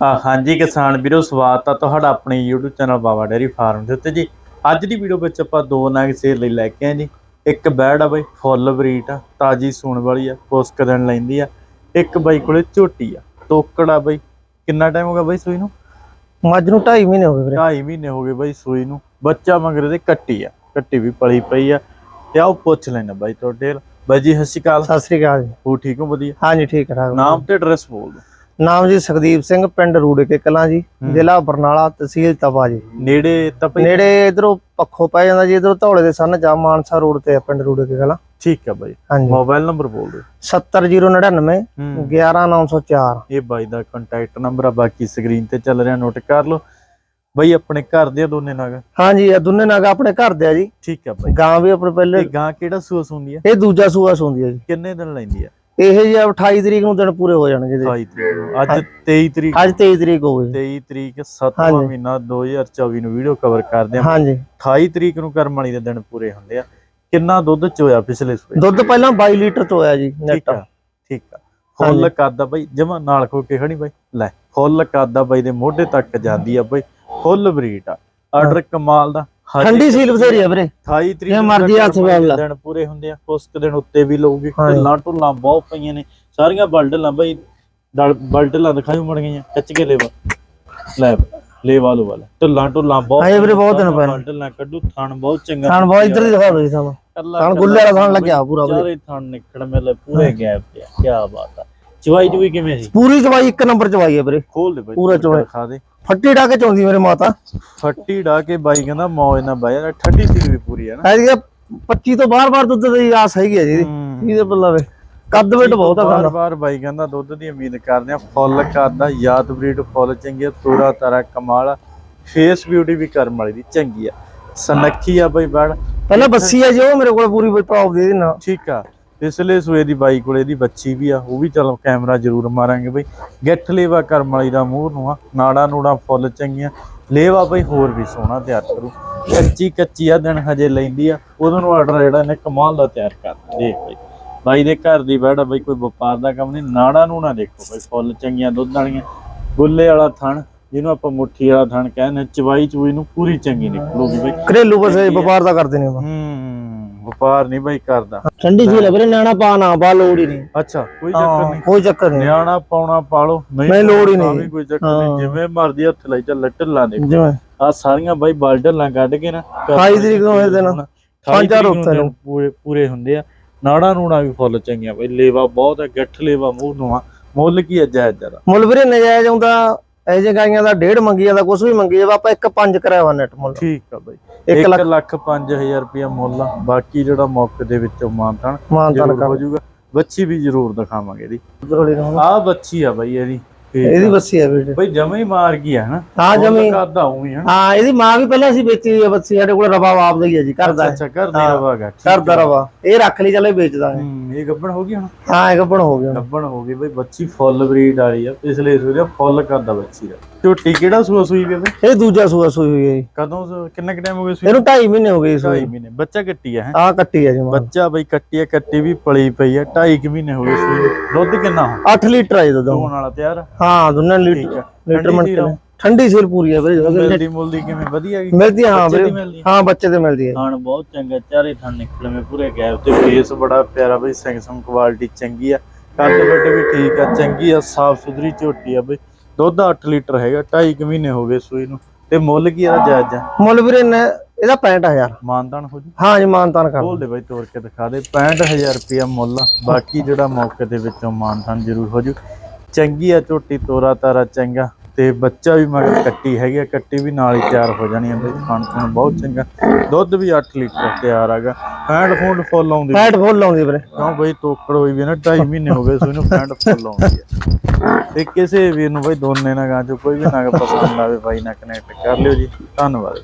ਹਾਂਜੀ ਕਿਸਾਨ ਵੀਰੋ ਸਵਾਗਤ ਆ ਤੁਹਾਡਾ ਆਪਣੇ YouTube channel Baba dairy farm ਦੇ ਉੱਤੇ ਜੀ। ਅੱਜ ਦੀ ਵੀਡੀਓ ਵਿੱਚ ਆਪਾਂ ਦੋ ਨਗ ਸੇਲ ਲਈ ਲੈ ਕੇ ਆਏ ਜੀ। ਇੱਕ ਬੈੜ ਆ ਬਈ ਫੁੱਲ ਬਰੀਟ ਆ ਤਾਜੀ ਸੂਣ ਵਾਲੀ ਆ ਪੁਸਕ ਦਿਨ ਲੈਂਦੀ ਆ। ਇੱਕ ਬਾਈ ਕੋਲੇ ਝੋਟੀ ਆ ਤੋਕੜ ਆ ਬਈ। ਕਿੰਨਾ ਟਾਈਮ ਹੋ ਗਿਆ ਬਈ ਸੂਈ ਨੂੰ? ਮੱਝ ਨੂੰ 2.5 ਮਹੀਨੇ ਹੋ ਗਏ ਵੀਰੇ। 2.5 ਮਹੀਨੇ ਹੋ ਗਏ ਬਈ ਸੂਈ ਨੂੰ। ਬੱਚਾ ਮਗਰ ਦੇ ਕੱਟੀ ਆ ਕੱਟੀ ਵੀ ਪਲੀ ਪਈ ਆ। ਤੇ ਆਓ ਪੁੱਛ ਲੈਣਾ ਬਾਈ ਤੁਹਾਡੇ। ਬਾਈ ਜੀ ਸਤਿ ਸ਼੍ਰੀ ਅਕਾਲ। ਸਤਿ ਸ੍ਰੀ ਅਕਾਲ ਜੀ। ਹੋ ਠੀਕ ਹੋ ਵਧੀਆ? ਹਾਂਜੀ ਠੀਕ ਠਾਕ ਨਾਮ ਤੇ ਐਡਰੈਸ ਬੋਲ ਦਿਓ। ਨਾਮ ਜੀ ਸੁਖਦੀਪ ਸਿੰਘ ਪਿੰਡ ਰੂੜੇ ਕੇ ਕਲਾਂ ਜੀ ਜ਼ਿਲ੍ਹਾ ਬਰਨਾਲਾ ਤਹਿਸੀਲ ਤਪਾ ਜੀ। ਨੇੜੇ ਤਾਂ ਬਈ ਨੇੜੇ ਇਧਰੋਂ ਪੱਖੋਂ ਪੈ ਜਾਂਦਾ ਜੀ ਇਧਰੋਂ ਧੌਲੇ ਦੇ ਸੰਨ ਜਾ ਮਾਨਸਾ ਰੋਡ ਤੇ ਆ ਪਿੰਡ ਰੂੜੇ ਕੇ ਕਲਾਂ। ਠੀਕ ਆ ਬਾਈ। ਹਾਂਜੀ। ਮੋਬਾਈਲ ਨੰਬਰ ਬੋਲ ਦਿਓ। 70099 ਹੂੰ। 11904 ਇਹ ਬਾਈ ਦਾ ਕੰਟੈਕਟ ਨੰਬਰ ਆ ਬਾਕੀ ਸਕਰੀਨ ਤੇ ਚੱਲ ਰਿਹਾ ਨੋਟ ਕਰ ਲਓ। ਬਾਈ ਆਪਣੇ ਘਰ ਦੇ ਦੋਨੇ ਨਗ? ਹਾਂਜੀ ਇਹ ਦੋਨੇ ਨਾਗ ਆਪਣੇ ਘਰ ਦੇ ਆ ਜੀ। ਠੀਕ ਆ ਬਾਈ। ਗਾਂ ਵੀ ਆਪਣੇ ਪਹਿਲੇ ਗਾਂ ਕਿਹੜਾ ਸੂਸ ਹੁੰਦੀ ਆ? ਇਹ ਦੂਜਾ ਸੂਆ ਸੂੰਦੀ ਆ ਜੀ। ਕਿੰਨੇ ਦਿਨ ਲੈਂਦੀ ਆ? ਇਹ ਜੀ 28 ਤਰੀਕ ਨੂੰ ਦਿਨ ਪੂਰੇ ਹੋ ਜਾਣਗੇ ਜੀ 28 ਤਰੀਕ ਨੂੰ। ਅੱਜ 23 ਤਰੀਕ ਅੱਜ 23 ਤਰੀਕ ਹੋ ਗਈ 23 ਤਰੀਕ 7ਵਾਂ ਹਾਂਜੀ। ਮਹੀਨਾ 2024 ਨੂੰ ਵੀਡੀਓ ਕਵਰ ਕਰਦੇ ਆ। ਹਾਂਜੀ। 28 ਤਰੀਕ ਨੂੰ ਕਰਮ ਵਾਲੀ ਦੇ ਦਿਨ ਪੂਰੇ ਹੁੰਦੇ ਆ। ਕਿੰਨਾ ਦੁੱਧ ਚੋਇਆ ਪਿਛਲੇ ਸਵੇਰ ਦੁੱਧ ਪਹਿਲਾਂ 22 ਲੀਟਰ ਤੋਂ ਆਇਆ ਜੀ ਠੀਕ ਨੈਟ। ਆ ਠੀਕ ਆ। ਫੁੱਲ ਕੱਦ ਆ ਬਾਈ ਜਮਾ ਨਾਲ ਖੋ ਕੇ ਖੜੀ ਬਾਈ। ਲੈ ਫੁੱਲ ਆ ਬਾਈ ਦੇ ਮੋਢੇ ਤੱਕ ਜਾਂਦੀ ਆ ਬਾਈ। ਫੁੱਲ ਬਰੀਟ ਆ। ਆਰਡਰ ਕਮਾਲ ਦਾ। ਹਜੇ ਠੰਡੀ ਸੀਲ ਬਥੇਰੀ ਆ ਵੀਰੇ। 28 ਤਰੀਕ ਜੇ ਨੂੰ ਮਰਜ਼ੀ ਹੱਥ ਵੇਲ ਲਾ। ਦਿਨ ਪੂਰੇ ਹੁੰਦੇ ਆ ਉਸ ਕੁ ਦਿਨ ਉੱਤੇ ਵੀ ਲਊਗੀ। ਢਿੱਲਾਂ ਢੁੱਲਾਂ ਬਹੁਤ ਪਈਆਂ ਨੇ। ਸਾਰੀਆਂ ਬਲਡਲਾਂ ਬਈ ਡਲ- ਬਲਡਲਾਂ ਦਿਖਾਈ ਮੜ ਗਈਆਂ ਖਿੱਚ ਕੇ ਲੈਵਾ। ਲੈ ਲੋ। ਵਾਲਾ ਢਿੱਲਾਂ ਢੁੱਲਾਂ ਬਹੁਤ ਹਾਂਜੀ ਵੀਰੇ, ਬਹੁਤ ਨੇ। ਬਲਡਲਾਂ ਕੱਢੂ ਥਣ ਬਹੁਤ ਚੰਗਾ ਥਣ ਬਹੁਤ ਇੱਧਰ ਹੀ ਦਿਖਾ ਦੋ ਜੀ ਸਾਨੂੰ। ਥਣ ਗੁੱਲੇ ਵਾਲਾ ਥਣ ਲੱਗਿਆ ਪੂਰਾ ਵੀਰੇ। ਚਾਰੇ ਥਣ ਨਿਕੜ ਮੇਲੇ ਪੂਰੇ ਗੈਪ ਤੇ ਕੀ ਬਾਤ ਆ। ਚਵਾਈ ਚੁਈ ਕਿਵੇਂ ਸੀ? ਪੂਰੀ ਚਵਾਈ ਇੱਕ ਨੰਬਰ ਚਵਾਈ ਹੈ ਵੀਰੇ। ਖੋਲ ਦੇ ਬਈ ਪੂਰਾ ਚਵਾਈ। ਦਿਖਾ ਦੇ। ਫੱਟੀ ਡਾ ਕੇ ਚੌਂਦੀ ਮੇਰੇ ਮਾਤਾ। ਫੱਟੀ ਡਾ ਕੇ ਬਾਈ ਕਹਿੰਦਾ ਮੌਜ ਨਾਲ ਬਾਈ ਯਾਰ ਠੱਡੀ ਸੀ ਵੀ ਪੂਰੀ ਹੈ ਨਾ। ਐਦੀ 25 ਤੋਂ ਬਾਰ-ਬਾਰ ਦੁੱਧ ਦੀ ਆਸ ਹੈਗੀ ਹੈ। ਜੀ ਇਹਦੀ। ਬੱਲਾ ਵੇ। ਕੱਦ ਵੇਟ ਬਹੁਤ ਆ ਬਾਰ ਖਾਂਦਾ ਬਾਰ ਬਾਈ ਕਹਿੰਦਾ ਦੁੱਧ ਦੀ ਉਮੀਦ ਕਰਦੇ ਆ ਫੁੱਲ ਕਰਦਾ ਯਾਦ ਬਰੀਡ ਫੁੱਲ ਚੰਗੀ ਆ ਤੋਰਾ ਤਾਰਾ ਕਮਾਲ ਆ। ਫੇਸ ਬਿਊਟੀ ਵੀ ਕਰਮ ਵਾਲੀ ਦੀ ਚੰਗੀ ਆ। ਸਨੱਖੀ ਆ ਬਾਈ ਬੜ ਪਹਿਲਾਂ ਬੱਸੀ ਹੈ ਜੀ ਮੇਰੇ ਕੋਲ ਪੂਰੀ ਟੌਪ ਦੀ ਨਾ ਠੀਕ ਆ। ਇਸਲੇ ਸੂਏ ਦੀ ਬਾਈ ਕੋਲੇ ਦੀ ਬੱਚੀ ਵੀ ਆ ਉਹ ਵੀ ਚਲੋ ਕੈਮਰਾ ਜ਼ਰੂਰ ਮਾਰਾਂਗੇ ਬਈ। ਗਿੱਠ ਲੇਵਾ ਕਰਮ ਵਾਲੀ ਦਾ ਮੂੰਹ ਨੂੰ ਆ ਨਾੜਾ ਨੂੜਾ ਫੁੱਲ ਚੰਗੀਆਂ। ਲੇਵਾ ਬਈ ਹੋਰ ਵੀ ਸੋਹਣਾ ਤਿਆਰ ਕਰੂ। ਕੱਚੀ ਕੱਚੀ ਆ ਦਿਨ ਹਜੇ ਲੈਂਦੀ ਆ ਉਹਦੋਂ ਨੂੰ ਆਰਡਰ ਜਿਹੜਾ ਇਹਨੇ ਕਮਾਲ ਦਾ ਤਿਆਰ ਕਰਨਾ ਦੇਖ ਬਈ ਬਾਈ ਦੇ ਘਰ ਦੀ ਬੈੜ ਆ ਬਈ ਕੋਈ ਵਪਾਰ ਦਾ ਕੰਮ ਨਹੀਂ ਨਾੜਾ ਨੂੰ ਨਾ ਦੇਖੋ ਬਈ ਫੁੱਲ ਚੰਗੀਆਂ ਦੁੱਧ ਵਾਲੀਆਂ। ਗੁੱਲੇ ਵਾਲਾ ਥਣ ਜਿਹਨੂੰ ਆਪਾਂ ਮੁੱਠੀ ਵਾਲਾ ਥਣ ਕਹਿੰਦੇ ਚਵਾਈ ਚੂਈ ਨੂੰ ਪੂਰੀ ਚੰਗੀ ਨਿਕਲੂਗੀ ਬਈ। ਘਰੇਲੂ ਬਸ ਵਪਾਰ ਦਾ ਕਰਦੇ ਨੇ ਉਹ। ਹੂੰ। ਵਪਾਰ ਨਹੀਂ ਬਈ ਕਰਦਾ। ਠੰਡੀ ਹੈ ਵੀਰੇ ਨਿਆਣਾ ਪਾ ਨਾ ਪਾ ਲੋੜ ਹੀ ਨਹੀਂ। ਅੱਛਾ ਕੋਈ ਚੱਕਰ ਨਹੀਂ। ਕੋਈ ਚੱਕਰ ਨਹੀਂ। ਨਿਆਣਾ ਪਾਉਣਾ ਪਾਲੋ ਨਹੀਂ, ਲੋੜ ਹੀ ਨਹੀਂ। ਵੀ ਕੋਈ ਚੱਕਰ ਨਹੀਂ। ਜਿਵੇਂ ਮਰਜ਼ੀ ਹੱਥ ਲਈ ਚੱਲ ਢਿੱਲਾਂ ਦੇ ਜਿਵੇਂ। ਆ ਸਾਰੀਆਂ ਬਾਈ ਬਾਲਡਲਾਂ ਕੱਢ ਕੇ ਨਾ 28 ਤਰੀਕ ਨੂੰ ਇਹ ਦਿਨ ਪੰਜ ਚਾਰ ਉੱਤੇ ਨੂੰ। ਪੂਰੇ ਪੂਰੇ ਹੁੰਦੇ ਆ। ਨਾੜਾ ਨੂੜਾ ਵੀ ਫੁੱਲ ਚੰਗੀਆਂ ਬਾਈ ਲੇਵਾ ਬਹੁਤ ਹੈ ਗੱਠ ਲੇਵਾ ਮੂੰਹ ਨੂੰ ਆ ਮੁੱਲ ਕੀ ਅੱਜਾ ਹੈ ਜਰਾ ਮੁੱਲ ਵੀਰੇ ਨਜਾਇਜ਼ ਆਉਂਦਾ ਇਹ ਜੇ ਗਾਈਆਂ ਦਾ ਡੇਢ ਮੰਗੀ ਜਾਂਦਾ ਕੁਝ ਵੀ ਮੰਗੀ ਜਾਵੇ ਆਪਾਂ ਇੱਕ ਪੰਜ ਕਰਾਇਆ ਵਾ ਨੈਟ ਮੁੱਲ। ਠੀਕ ਆ ਬਾਈ। ਇੱਕ 1 ਲੱਖ 5000 ਰੁਪਇਆ ਮੁੱਲ ਆ। ਬਾਕੀ ਜਿਹੜਾ ਮੌਕੇ ਦੇ ਵਿੱਚੋਂ ਮਾਨਤਾਨ ਮਾਨਤਾਨ ਹੋ ਜਾਊਗਾ। ਬੱਚੀ ਵੀ ਜ਼ਰੂਰ ਦਿਖਾਵਾਂਗੇ ਇਹਦੀ। ਕਰ ਆ ਬੱਚੀ ਆ ਬਾਈ ਇਹਦੀ। ਇਹਦੀ ਬੱਸੀ ਹੈ ਵੀਰੇ ਬਈ ਜਮੇ ਹੀ ਮਾਰ ਗਈ ਹੈ ਨਾ ਹਾਂ ਜਮੀ ਕਰਦਾ ਹੂੰ ਹੀ ਹਾਂ ਇਹਦੀ ਮਾਂ ਵੀ ਪਹਿਲਾਂ ਅਸੀਂ ਵੇਚੀ ਹੋਈ ਆ ਬੱਸੀ ਸਾਡੇ ਕੋਲ ਰਵਾ ਆਪ ਦਾ ਹੀ ਹੈ ਜੀ ਘਰ ਦਾ ਅੱਛਾ ਅੱਛਾ ਘਰ ਦਾ ਰਵਾਗਾ ਘਰ ਦਾ ਰਵਾ। ਇਹ ਰੱਖ ਲਈ ਚੱਲੇ ਵੇਚਦਾ ਹੈ। ਹੂੰ ਇਹ ਗੱਬਣ ਹੋ ਗਈ ਹੁਣ? ਹਾਂ ਇਹ ਗੱਪਣ ਹੋ ਗਿਆ ਗੱਬਣ ਹੋ ਗਈ ਬਈ ਬੱਚੀ ਫੁੱਲ ਬਰੀਡ ਵਾਲੀ ਆ ਪਿਛਲੇ ਸੂਰੇ ਫੁੱਲ ਕਰਦਾ ਬੱਚੀ ਦਾ। ਝੋਟੀ ਕਿਹੜਾ ਸੂਆ ਸੂਈ ਬਈ? ਇਹ ਦੂਜਾ ਸੂਆ ਸੂਈ ਹੋਈ ਹੈ ਕਦੋਂ ਕਿੰਨਾ ਕੁ ਟਾਈਮ ਹੋ ਗਿਆ ਸੂਈ? ਇਹਨੂੰ 2.5 ਮਹੀਨੇ ਹੋ ਗਏ ਇਸ ਢਾਈ ਮਹੀਨੇ ਬੱਚਾ ਕੱਟੀ ਆ ਹੈ? ਆ ਕੱਟੀ ਹੈ ਜੀ ਬੱਚਾ ਬਈ ਕੱਟੀ ਆ ਕੱਟੀ ਵੀ ਪਲੀ ਪਈ ਆ ਢਾਈ ਕੁ ਮਹੀਨੇ ਹੋ ਗਏ ਸੂਈ। ਦੁੱਧ ਕਿੰਨਾ ਹੁਣ? 8 ਲੀਟਰ ਹੈ ਦੁੱਧ ਦੋਣ ਵਾਲਾ ਤਿਆਰ ਆ? ਹਾਂ ਦੋਨਾਂ ਲੀਟਰ ਲੀਟਰ ਠੰਡੀ ਕੇ ਸੀਲ ਪੂਰੀ ਹੈ ਵੀਰੇ ਮਿਲਦੀ ਮੁਲਦੀ ਕਿਵੇਂ? ਵਧੀਆ ਗਈ ਮਿਲਦੀ ਹੈ, ਵੀਰੇ? ਹਾਂ ਬੱਚੇ ਤੇ ਮਿਲਦੀ ਹੈ ਖਾਣ ਬਹੁਤ ਚੰਗਾ ਚਾਰੇ ਥਣ ਨਿਕਲਵੇਂ ਪੂਰੇ ਗੈਪ ਤੇ ਫੇਸ ਬੜਾ ਪਿਆਰਾ ਬਈ ਸਿੰਘ ਸਮ ਕੁਆਲਿਟੀ ਚੰਗੀ ਆ। ਕੱਦ ਵੱਟ ਵੀ ਠੀਕ ਆ ਚੰਗੀ ਆ ਸਾਫ਼ ਸੁਥਰੀ ਝੋਟੀ ਆ ਬਈ। ਦੁੱਧ 8 ਲੀਟਰ ਹੈਗਾ 2.5 ਕੁ ਮਹੀਨੇ ਹੋ ਗਏ ਸੂਈ ਨੂੰ। ਤੇ ਮੁੱਲ ਕੀ ਆ ਜਾਇਜ਼? ਆ ਮੁੱਲ ਵੀਰੇ ਨੇ ਇਹਦਾ 65000 ਮਾਨਦਾਨ ਹੋ ਜੂ? ਹਾਂ ਜੀ ਮਾਨਤਾਨ ਕਰ ਬੋਲ ਦੇ ਬਈ ਤੋੜ ਕੇ ਦਿਖਾ ਦੇ। 65000 ਰੁਪਇਆ ਮੁੱਲ ਬਾਕੀ ਜਿਹੜਾ ਮੌਕੇ ਦੇ ਵਿੱਚੋਂ ਮਾਨਦਾਨ ਜ਼ਰੂਰ ਹੋ ਜੂ। ਚੰਗੀ ਆ ਝੋਟੀ ਤੋਰਾ ਤਾਰਾ ਚੰਗਾ। ਤੇ ਬੱਚਾ ਵੀ ਮਗਰ ਕੱਟੀ ਹੈਗੀ ਆ ਕੱਟੀ ਵੀ ਨਾਲ ਹੀ ਤਿਆਰ ਹੋ ਜਾਣੀ ਆ ਬਈ ਖਾਣ ਪੀਣ ਬਹੁਤ ਚੰਗਾ। ਦੁੱਧ ਵੀ 8 ਲੀਟਰ ਤਿਆਰ ਹੈਗਾ। ਫੈਂਡ ਫੂਡ ਫੁੱਲ ਆਉਂਦੀ ਫੈਟ ਫੁੱਲ ਲਾਉਂਦੀ ਵੀਰੇ। ਕਿਉਂ ਬਈ ਤੋਕੜ ਹੋਈ ਵੀ ਨਾ 2.5 ਮਹੀਨੇ ਹੋ ਗਏ ਸੋ ਇਹਨੂੰ ਫੈਂਡ ਫੁੱਲ ਆਉਂਦੀ ਆ। ਤੇ ਕਿਸੇ ਵੀਰ ਨੂੰ ਬਈ ਦੋਨੇ ਨਾ ਗਾਂ ਚੋਂ ਕੋਈ ਵੀ ਨਾ ਪਸੰਦ ਆਵੇ ਬਾਈ ਨਾਲ ਕਨੈਕਟ ਕਰ ਲਿਓ ਜੀ। ਧੰਨਵਾਦ